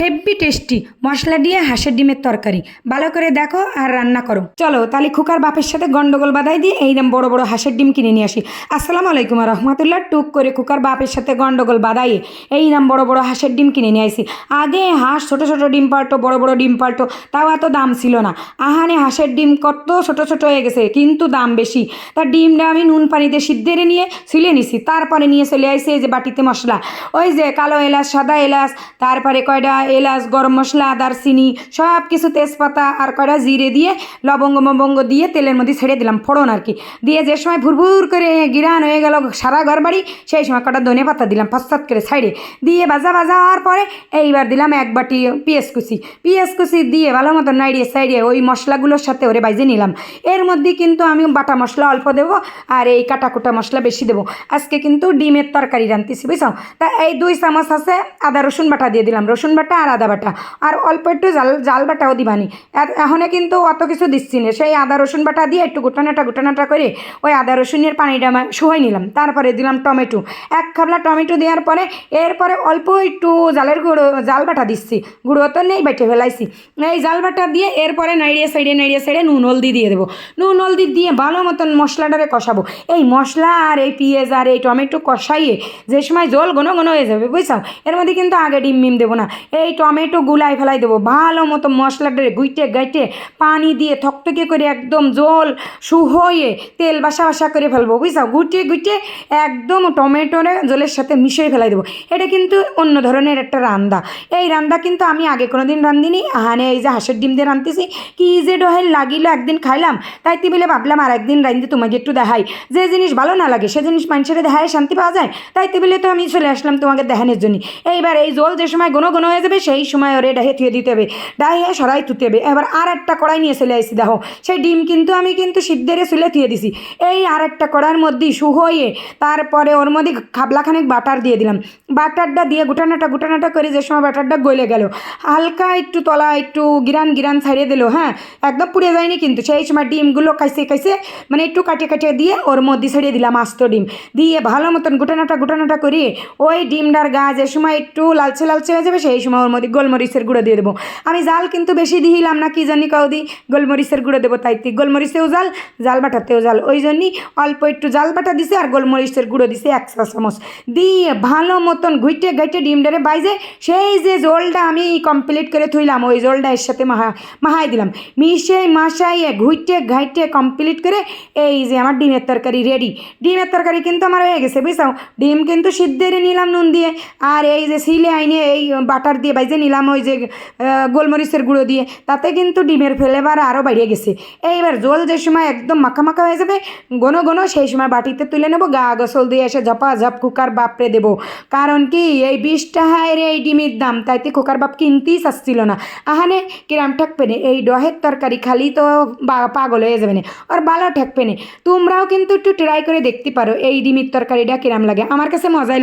Heavy tasty মশলা দিয়ে হাঁসের ডিমের তরকারি। ভালো করে দেখো আর রান্না করো। চলো তাহলে খুকার বাপের সাথে গন্ডগোল বাধাই দিয়ে এই এইরকম বড় বড় হাঁসের ডিম কিনে নিয়ে আসি। আসসালামু আলাইকুম রহমতুল্লাহ। টুক করে খুকার বাপের সাথে গন্ডগোল বাধাইয়ে এইরকম বড় বড় হাঁসের ডিম কিনে নিয়ে আসি। আগে হাঁস ছোট ছোট ডিম পাল্টো বড় বড় ডিম পাল্টো তাও এত দাম ছিল না। আহানে হাঁসের ডিম কত ছোট ছোট হয়ে গেছে, কিন্তু দাম বেশি। তার ডিমটা আমি নুন পানিতে সিদ্ধেরে নিয়ে ছিলে নিছি, তারপরে নিয়ে চলে আসছে এই যে বাটিতে মশলা। ওই যে কালো এলাচ, সাদা এলাচ, তারপরে কয়টা এলাচ, গরম মশলা, দারচিনি, সব কিছু তেজপাতা আর কয়টা জিরে দিয়ে, লবঙ্গ, মবঙ্গ দিয়ে তেলের মধ্যে ছেড়ে দিলাম ফোড়ন আর কি। দিয়ে যে সময় ভুরভুর করে গিরান হয়ে গেল সারা ঘর বাড়ি, সেই সময় কটা ধনে পাতা দিলাম ফসফাত করে সাইডে দিয়ে ভাজা ভাজা হওয়ার পরে এইবার দিলাম এক বাটি পেঁয়াজ কুচি। পেঁয়াজ কুচি দিয়ে ভালো মতো নাইড়িয়ে সাইডে ওই মশলাগুলোর সাথে ওরে বাইজে নিলাম। এর মধ্যে কিন্তু আমি বাটা মশলা অল্প দেবো আর এই কাটা কুটা মশলা বেশি দেবো। আজকে কিন্তু ডিমের তরকারি রাঁধতেছি, বুঝছ? তা এই দুই চামচ আছে আদা রসুন বাটা দিয়ে দিলাম। রসুন বাটা আর আদা বাটা। আর অল্প একটু জাল জাল বাটাও দিবানি এখনে কিন্তু অত কিছু দিচ্ছি না। সেই আদা, রসুন বাটা দিয়ে একটু গোটানাটা গোটানাটা করে ওই আদা, রসুনের পানিটা শুয়াই নিলাম। তারপরে দিলাম টমেটো। এক খাবলা টমেটো দেওয়ার পরে এরপরে অল্প একটু জালের গুঁড়ো, জাল বাটা দিচ্ছি। গুঁড়ো তো নেই, বেটে ফেলাইছি। এই জাল বাটা দিয়ে এরপরে নাইড়িয়ে সাইডে নাইড়িয়ে সাইডে নুন হলদি দিয়ে দেবো। নুন হলদি দিয়ে ভালো মতন মশলাটারে কষাবো। এই মশলা আর এই পেঁয়াজ আর এই টমেটো কষাইয়ে যে সময় জল ঘন ঘন হয়ে যাবে বুঝছাও এর মধ্যে কিন্তু আগে ডিম মিম দেবো না। এই টমেটো গুলাই ফেলাই দেবো। ভালো মতো মশলাটারে গুইটে গাইটে পানি দিয়ে থকথকে করে একদম জল সুহয়ে তেল বাসা বাসা করে ফেলব, বুঝছাও? গুটিয়ে গুটিয়ে একদম টমেটোরে জলের সাথে মিশিয়ে ফেলাই দেবো। এটা কিন্তু অন্য ধরনের একটা রান্দা। এই রান্দা কিন্তু আমি আগে কোনো দিন রান্ধিনি। আহানে এই যে হাঁসের ডিম দিয়ে রাঁধতেছি, কি যে ডহেল লাগিল একদিন খাইলাম। তাই বলে ভাবলাম, আর একদিন রান্ধতে তোমাকে একটু দেখাই। যে জিনিস ভালো না লাগে, সে জিনিস মানুষের দেখায় শান্তি পাওয়া যায়। তাই বলে তো আমি চলে আসলাম তোমাকে দেখানোর জন্য। এইবার এই জল যে সময় ঘন ঘন হয়ে যাবে সেই সময় ওরে ডাহে থুয়ে দিতে হবে। ডাহে সরাই তুতে হবে। এবার আর একটা কড়াই নিয়ে চলে আসি দেখো। সেই ডিম কিন্তু আমি কিন্তু সিদ্ধেরে চুলে থুয়ে দিছি। এই আর একটা কড়াইয়ের মধ্যেই সুহয়ে তারপরে ওর মধ্যে খাবলাখানেক বাটার দিয়ে দিলাম। বাটারটা দিয়ে গুটানাটা গুটানাটা করে যে সময় বাটারটা গলে গেল, হালকা একটু তলা একটু গিরান গিরান ছাড়িয়ে দিল হ্যাঁ? একদম পুড়ে যায়নি কিন্তু। সেই সময় ডিমগুলো কাইসে কাইসে মানে একটু কাটে কাটে দিয়ে ওর মধ্যে ছাড়িয়ে দিলাম আস্ত ডিম। দিয়ে ভালো মতন গুটানাটা গুটানাটা করিয়ে ওই ডিমটার গা যে সময় একটু লালচে লালচে হয়ে যাবে, সেই সময় ওর মধ্যে গোলমরিচের গুঁড়ো দিয়ে দেবো। আমি জাল কিন্তু বেশি দিলাম না, কি জানি কাউদি গোলমরিচের গুঁড়ো দেবো তাই গোলমরিচেও জাল জাল বাটাতেও জাল। ওই জন্যই অল্প একটু জাল বাটা দিছে আর গোলমরিচের গুঁড়ো দিছে এক চা চামচ। দিয়ে ভালো মতন ঘুইটে গাইটে ডিমটারে বাইজে সেই যে জলটা আমি কমপ্লিট করে থইলাম, ওই জলটা এর সাথে মাহা, মাহাই দিলাম। মিশে মাসাইয়ে ঘুইটে ঘাইটে কমপ্লিট করে এই যে আমার ডিমের তরকারি রেডি ডিমের তরকারি কিন্তু আমার হয়ে গেছে বুঝছ ডিম কিন্তু সিদ্ধেরে নিলাম নুন দিয়ে। আর এই যে সিলে আইনে এই বাটার দিয়ে বাইজে নিলাম ওই যে গোলমরিচের গুঁড়ো দিয়ে, তাতে কিন্তু ডিমের ফ্লেভার আরও বাড়িয়ে গেছে। এইবার জল যে সময় একদম মাখা মাখা হয়ে যাবে ঘন ঘন সেই সময় বাটিতে তুলে নেব, গা গোসল দিয়ে এসে ঝপা ঝপ কুকার বাপরে দেবো। কারণ কি, এই বিশ টাকায় এই ডিমের দাম, তাইতে কুকার বাপ কিনতেই চাচ্ছিল না। আহানে, কিরাম ঠেকবে না এই ডহের তরকারি খালি তো পাগল হয়ে যাবে না। আর ভালো ঠেকবে না তোমরাও কিন্তু একটু ট্রাই করে দেখতে পারো, এই ডিমের তরকারিটা কিরাম লাগে। আমার কাছে মজাই লাগে